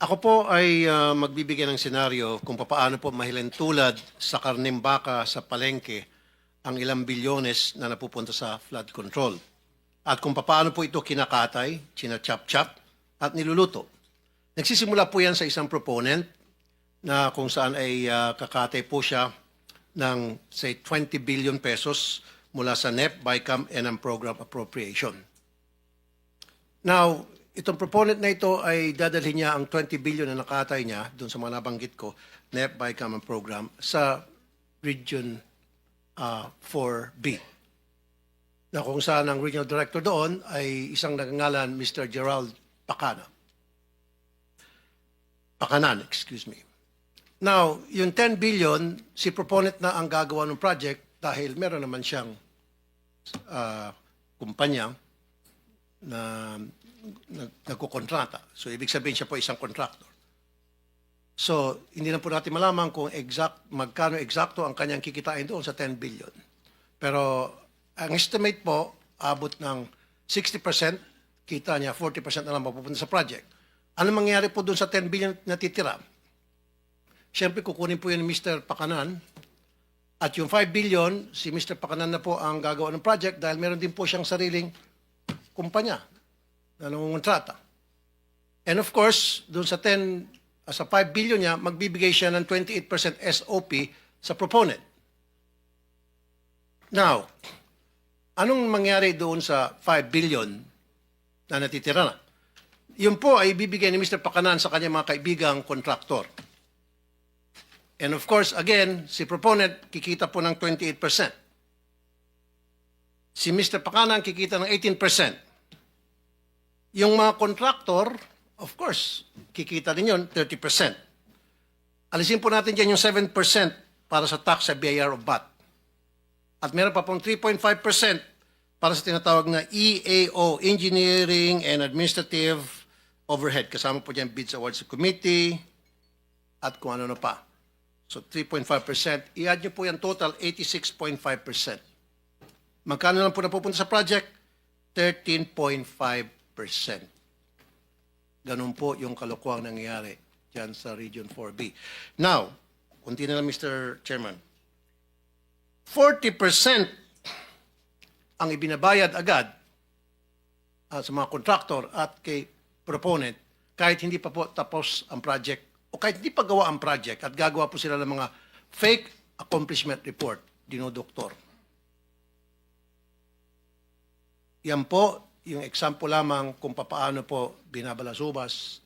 Ako po ay ah, magbibigay ng senaryo kung paano po mahilentulad sa karning baka sa palengke ang ilang bilyones na napupunta sa flood control. At kung paano po ito kinakatay, china-chop-chop, at niluluto. Nagsisimula po yan sa isang proponent na kung saan ay ah, kakatay po siya ng say 20 billion pesos mula sa NEP, BICAM, and ang program appropriation. Now, itong proponent na ito ay dadalhin niya ang 20 billion na nakatay niya doon sa mga nabanggit ko, NEP, BICAM, and program sa Region ah, 4B. Na kung saan ang regional director doon ay isang nagangalan Mr. Gerald Pacana. Pakanan, excuse me. Now, yung 10 billion, si proponent na ang gagawa ng project dahil meron naman siyang ah, kumpanya na nag- nagkukontrata. So, ibig sabihin siya po isang contractor. So, hindi na po natin malaman kung exact, magkano eksakto ang kanyang kikitain doon sa 10 billion. Pero, ang estimate po, abot ng 60% kita niya, 40% na lang mapupunta sa project. Ano mangyayari po doon sa 10 billion na titira? Siyempre, kukunin po yun ni Mr. Pakanan. At yung 5 billion, si Mr. Pakanan na po ang gagawa ng project dahil meron din po siyang sariling kumpanya na nangungontrata. And of course, doon sa 10, ah, sa 5 billion niya, magbibigay siya ng 28% SOP sa proponent. Now, anong mangyari doon sa 5 billion na natitira na? Yun po ay bibigay ni Mr. Pakanan sa kanyang mga kaibigang kontraktor. And of course, again, si proponent kikita po ng 28%. Si Mr. Pakanan kikita ng 18%. Yung mga contractor, of course, kikita din yun, 30%. Alisin po natin dyan yung 7% para sa tax sa BIR of VAT. At meron pa pong 3.5% para sa tinatawag na EAO, Engineering and Administrative Overhead. Kasama po dyan bids awards committee at kung ano na pa. So 3.5%. I-add nyo po yan total, 86.5%. Magkano lang po napupunta sa project? 13.5%. Ganun po yung kalokohang nangyayari dyan sa Region 4B. Now, kunti na lang Mr. Chairman. 40% ang ibinabayad agad ah, sa mga contractor at kay proponent kahit hindi pa po tapos ang project o kahit hindi pa gawa ang project at gagawa po sila ng mga fake accomplishment report, dinodoktor. Yan po yung example lamang kung papaano po binabalasubas